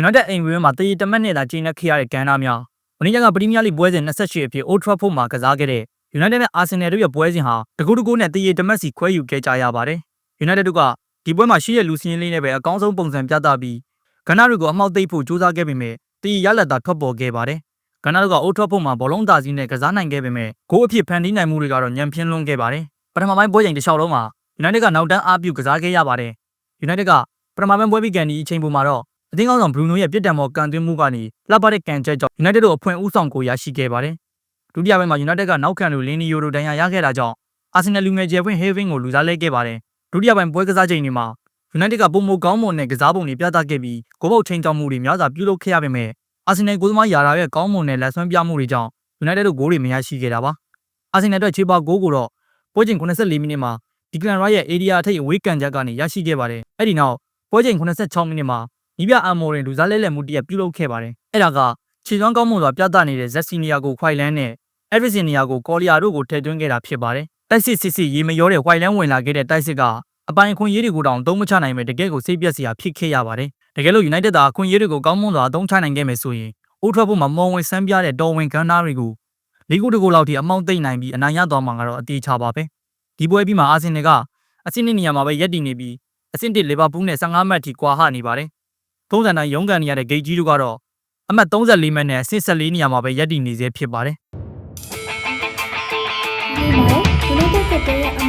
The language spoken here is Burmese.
United အိမ်ဝင်းမှာတရီတမက်နဲ့သာကျင်းနေခဲ့ရတဲ့ကမ်းနားများမနေ့ကပရီးမီးယားလိပွဲစဉ်28အဖြစ် Old Trafford မှာကစားခဲ့တဲ့ United နဲ့ Arsenal တို့ရဲ့ပွဲစဉ်ဟာတကူတကူနဲ့တရီတမက်စီခွဲယူခဲ့ကြရပါတယ်။ United တို့ကဒီပွဲမှာရှိတဲ့လူစင်းရင်းလေးနဲ့ပဲအကောင်းဆုံးပုံစံပြသပြီးကဏ္ဍတွေကိုအမှောက်သိပ်ဖို့ကြိုးစားခဲ့ပေမဲ့တရီရလက်သာထွက်ပေါ်ခဲ့ပါတယ်။ကဏ္ဍတို့က Old Trafford မှာဘောလုံးသားစီးနဲ့ကစားနိုင်ခဲ့ပေမဲ့ဂိုးအဖြစ်ဖန်တီးနိုင်မှုတွေကတော့ညံပြင်းလွန်းခဲ့ပါတယ်။ပထမပိုင်းပွဲချိန်တစ်လျှောက်လုံးမှာ United ကနောက်တန်းအားပြုကစားခဲ့ရပါတယ်။ United ကပထမပိုင်းပွဲပြီးကန်ဒီအချိန်ပုံမှာတော့ အသင်းကောင်းဆောင်ဘရူနိုရဲ့ပြစ်ဒဏ်ပေါ်ကန်သွင်းမှုကနေလှပတဲ့ကန်ချက်ကြောင့် United တို့အဖွင့်ဦးဆောင်ကိုရရှိခဲ့ပါတယ်။ဒုတိယပိုင်းမှာ United ကနောက်ခံလူလင်းနီယိုတို့ဒဏ်ရာရခဲ့တာကြောင့် Arsenal လူငယ်ကျယ်ပွင့် Having ကိုလူစားလဲခဲ့ပါတယ်။ဒုတိယပိုင်းပွဲကစားချိန်တွေမှာ United ကပုံမကောင်းမွန်တဲ့ကစားပုံတွေပြသခဲ့ပြီးဂိုးပေါက်ချိန်ချောက်မှုတွေများစွာပြုလုပ်ခဲ့ရပေမဲ့ Arsenal ကိုသမားယာရာရဲ့ကောင်းမွန်တဲ့လက်ဆွဲပြမှုတွေကြောင့် United တို့ဂိုးတွေမရရှိခဲ့တာပါ။ Arsenal အတွက်ခြေပါဂိုးကိုတော့ပွဲချိန်84မိနစ်မှာ Declan Rice ရဲ့ area အထိပ်အဝေးကန်ချက်ကနေရရှိခဲ့ပါတယ်။အဲ့ဒီနောက်ပွဲချိန်86မိနစ်မှာ နီးပြအမော်ရင်လူစားလဲလက်မှုတရက်ပြုလုပ်ခဲ့ပါတယ်။အဲ့ဒါကခြေစွမ်းကောင်းမွန်စွာပြသနေတဲ့ Zessia ကိုခွိုင်လန်းနဲ့ Everton ကိုကော်လီယာတို့ကိုထည့်သွင်းခဲ့တာဖြစ်ပါတယ်။တိုက်စစ်စစ်စစ်ရေမရောတဲ့ခွိုင်လန်းဝင်လာခဲ့တဲ့တိုက်စစ်ကအပိုင်အခွင့်အရေးတွေကိုတောင်သုံးမချနိုင်ပဲတကယ်ကိုစိတ်ပြက်စရာဖြစ်ခဲ့ရပါတယ်။တကယ်လို့ United သာအခွင့်အရေးတွေကိုကောင်းမွန်စွာအသုံးချနိုင်ခဲ့မယ်ဆိုရင် Old Trafford မှာမော်ဝင်ဆန်းပြတဲ့တော်ဝင်ကန်းသားတွေကိုလီဂိုတကူလောက်ထိအမောင့်သိမ့်နိုင်ပြီးအနိုင်ရသွားမှာကတော့အသေးချပါပဲ။ဒီပွဲပြီးမှာအာဆင်နယ်ကအဆင့်နှစ်နေရာမှာပဲရပ်တည်နေပြီးအဆင့်တစ်လီဗာပူးနဲ့15မှတ်ထိကွာဟနေပါတယ်။ သုံးစံတိုင်းရုန်းကန်နေရတဲ့ဂိတ်ကြီးတို့ကတော့အမှတ်34မှတ်နဲ့အဆင့်14နေရာမှာပဲရပ်တည်နေသေးဖြစ်ပါတယ်ဒီမှာ United ကတည်းကအ